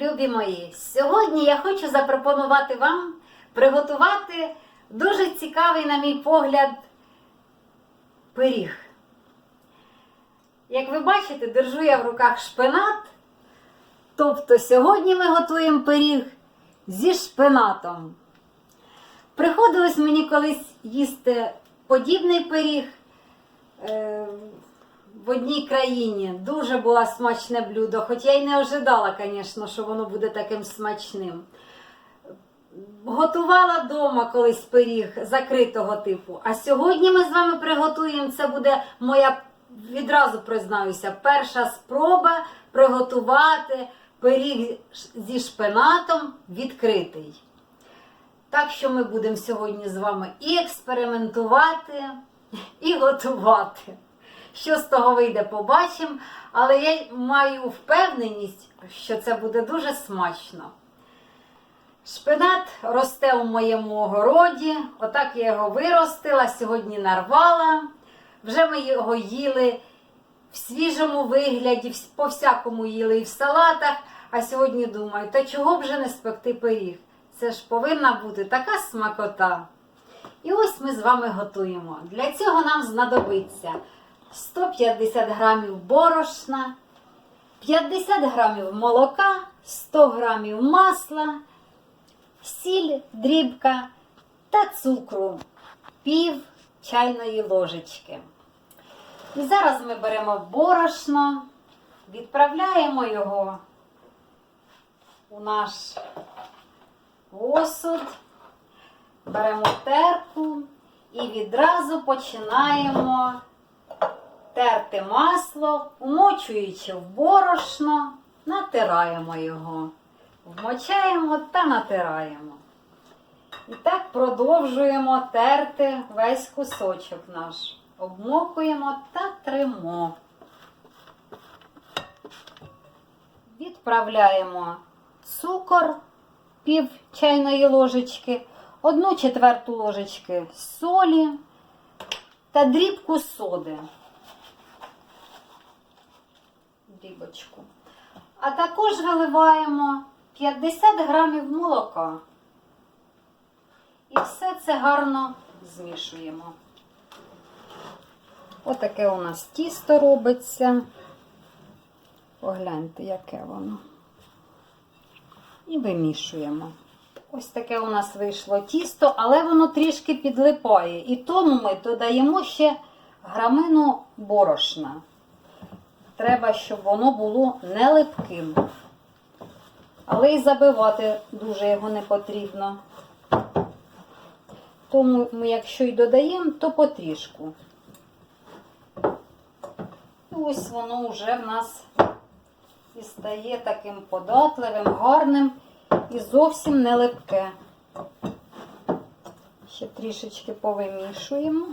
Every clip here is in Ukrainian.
Любі мої, сьогодні я хочу запропонувати вам приготувати дуже цікавий, на мій погляд, пиріг. Як ви бачите, держу я в руках шпинат. Тобто сьогодні ми готуємо пиріг зі шпинатом. Приходилось мені колись їсти подібний пиріг е, в одній країні. Дуже було смачне блюдо, хоч я й не ожидала, звісно, що воно буде таким смачним. Готувала вдома колись пиріг закритого типу. А сьогодні ми з вами приготуємо. Це буде моя, відразу признаюся, перша спроба приготувати пиріг зі шпинатом відкритий. Так що ми будемо сьогодні з вами і експериментувати, і готувати. Що з того вийде, побачимо. Але я маю впевненість, що це буде дуже смачно. Шпинат росте у моєму огороді. Отак я його виростила, сьогодні нарвала. Вже ми його їли в свіжому вигляді, по всякому їли і в салатах. А сьогодні думаю, та чого б вже не спекти пиріг? Це ж повинна бути така смакота. І ось ми з вами готуємо. Для цього нам знадобиться 150 грамів борошна, 50 грамів молока, 100 грамів масла, сіль, дрібка та цукру пів чайної ложечки. І зараз ми беремо борошно, відправляємо його у наш посуд, беремо терку і відразу починаємо терти масло, вмочуючи в борошно, натираємо його. Вмочаємо та натираємо. І так продовжуємо терти весь кусочок наш. Обмокуємо та тримо. Відправляємо цукор пів чайної ложечки, одну четверту ложечки солі та дрібку соди. Дрібочку. А також виливаємо 50 грамів молока. І все це гарно змішуємо. Отаке у нас тісто робиться. Погляньте, яке воно. І вимішуємо. Ось таке у нас вийшло тісто, але воно трішки підлипає. І тому ми додаємо ще грамину борошна. Треба, щоб воно було не липким. Але і забивати дуже його не потрібно. Тому ми, якщо й додаємо, то потрішку. І ось воно вже в нас і стає таким податливим, гарним і зовсім не липке. Ще трішечки повимішуємо.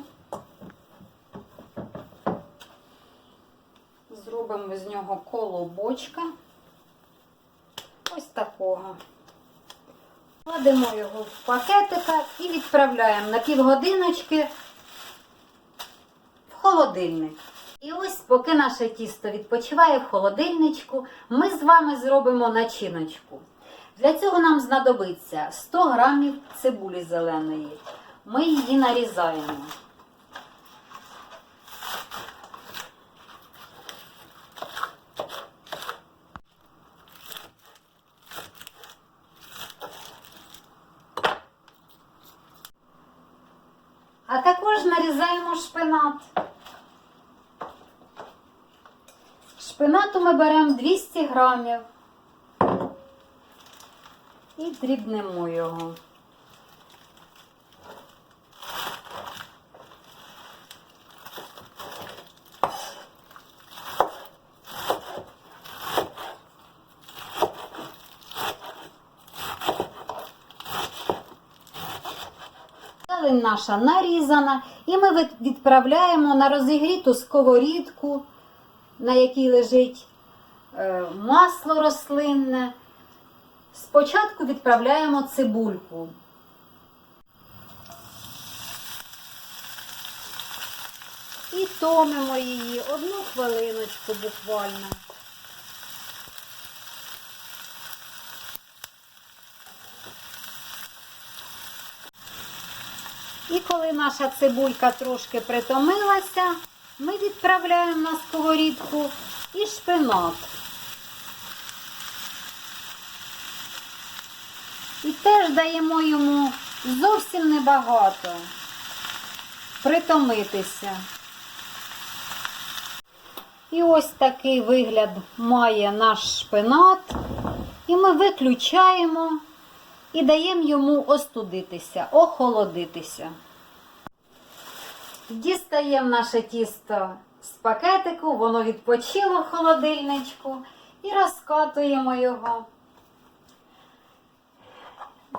Зробимо з нього колобочка. Ось такого. Кладемо його в пакетика і відправляємо на півгодиночки в холодильник. І ось, поки наше тісто відпочиває в холодильничку, ми з вами зробимо начиночку. Для цього нам знадобиться 100 грамів цибулі зеленої. Ми її нарізаємо. А також нарізаємо шпинат. Шпинату ми беремо 200 грамів і дрібнемо його. Наша нарізана, і ми від- відправляємо на розігріту сковорідку, на якій лежить е, масло рослинне. Спочатку відправляємо цибульку. І томимо її одну хвилиночку буквально. І коли наша цибулька трошки притомилася, ми відправляємо на сковорідку і шпинат. І теж даємо йому зовсім небагато притомитися. І ось такий вигляд має наш шпинат. І ми виключаємо і даємо йому остудитися, охолодитися. Дістаємо наше тісто з пакетику, воно відпочило в холодильничку і розкатуємо його.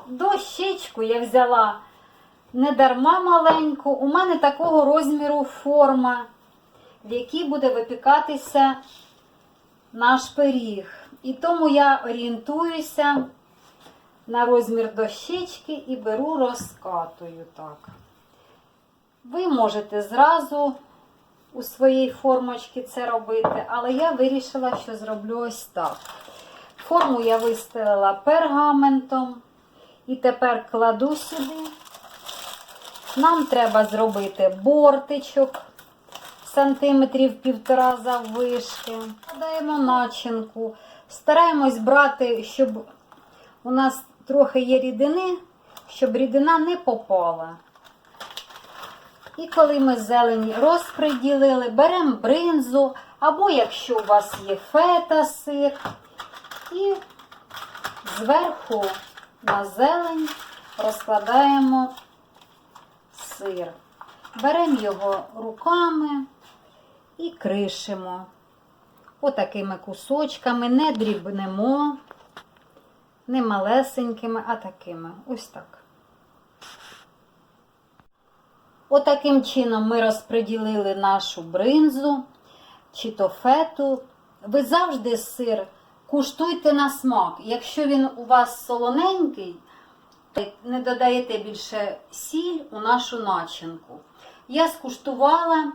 Дощечку я взяла не дарма маленьку, у мене такого розміру форма, в якій буде випікатися наш пиріг. І тому я орієнтуюся на розмір дощечки і беру, розкатую так. Ви можете зразу у своїй формочці це робити, але я вирішила, що зроблю ось так. Форму я вистелила пергаментом і тепер кладу сюди. Нам треба зробити бортичок сантиметрів півтора заввишки. Додаємо начинку. Стараємось брати, щоб у нас трохи є рідини, щоб рідина не попала. І коли ми зелені розприділили, беремо бринзу, або якщо у вас є фета сир, і зверху на зелень розкладаємо сир. Беремо його руками і кришимо. Отакими кусочками, не дрібнемо, не малесенькими, а такими. Ось так. Отаким чином ми розподілили нашу бринзу чи то фету. Ви завжди сир куштуйте на смак. Якщо він у вас солоненький, не додаєте більше сіль у нашу начинку. Я скуштувала,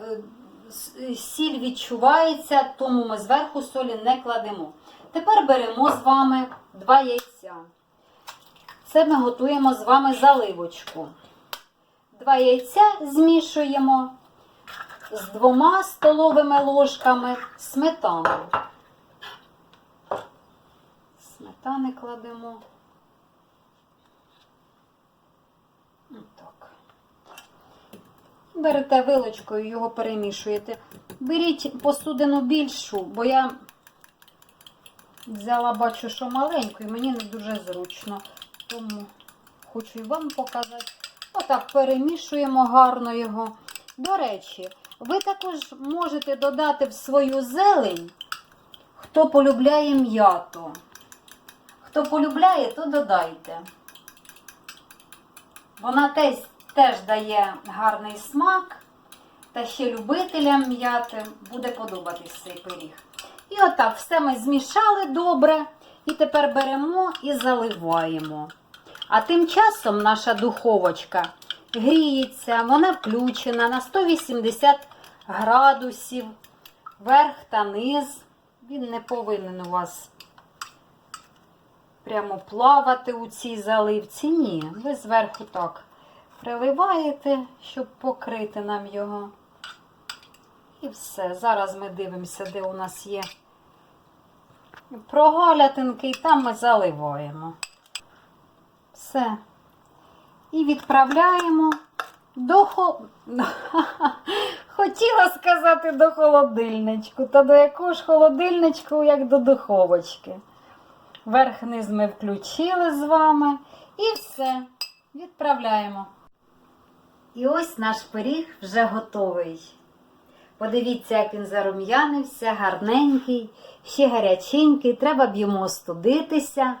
е, сіль відчувається, тому ми зверху солі не кладемо. Тепер беремо з вами два яйця. Це ми готуємо з вами заливочку. Два яйця змішуємо з двома столовими ложками сметани. Сметани кладемо. Отак. Берете вилочкою, його перемішуєте. Беріть посудину більшу, бо я взяла, бачу, що маленьку, і мені не дуже зручно. Тому хочу і вам показати. Отак перемішуємо гарно його. До речі, ви також можете додати в свою зелень, хто полюбляє м'яту. Хто полюбляє, то додайте. Вона теж, теж дає гарний смак. Та ще любителям м'яти буде подобатись цей пиріг. І отак все ми змішали добре. І тепер беремо і заливаємо. А тим часом наша духовочка гріється, вона включена на 180 градусів, верх та низ. Він не повинен у вас прямо плавати у цій заливці. Ні, ви зверху так приливаєте, щоб покрити нам його. І все. Зараз ми дивимося, де у нас є прогалятинки, і там ми заливаємо. Все. І відправляємо до хо... Хотіла сказати до холодильничку, та до якого ж холодильничку, як до духовочки. Верх-низ ми включили з вами. І все. Відправляємо. І ось наш пиріг вже готовий. Подивіться, як він зарум'янився, гарненький, ще гаряченький. Треба б йому остудитися.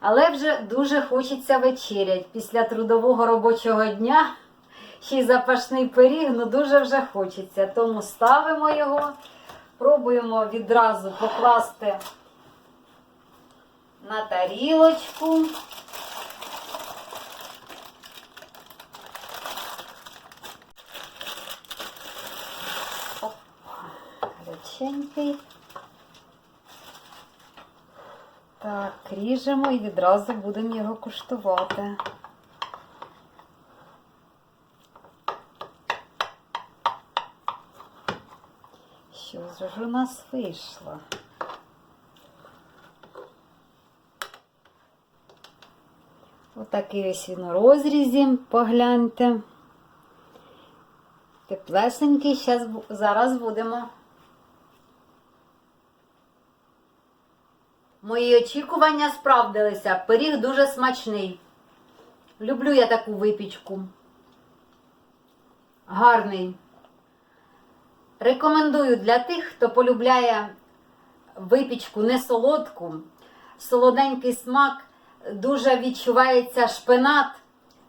Але вже дуже хочеться вечерять. Після трудового робочого дня ще й запашний пиріг, ну дуже вже хочеться. Тому ставимо його, пробуємо відразу покласти на тарілочку. Оп, гаряченький. наріжемо і відразу будемо його куштувати. Що ж у нас вийшло? Отакий ось він у розрізі, погляньте. Теплесенький, зараз будемо. Мої очікування справдилися. Пиріг дуже смачний. Люблю я таку випічку. Гарний. Рекомендую для тих, хто полюбляє випічку не солодку, солоденький смак, дуже відчувається шпинат.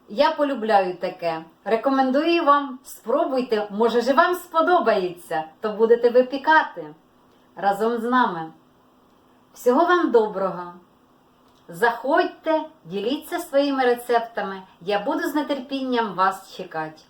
Я полюбляю таке. Рекомендую вам, спробуйте, може ж вам сподобається, то будете випікати разом з нами. Всього вам доброго! Заходьте, діліться своїми рецептами. Я буду з нетерпінням вас чекати.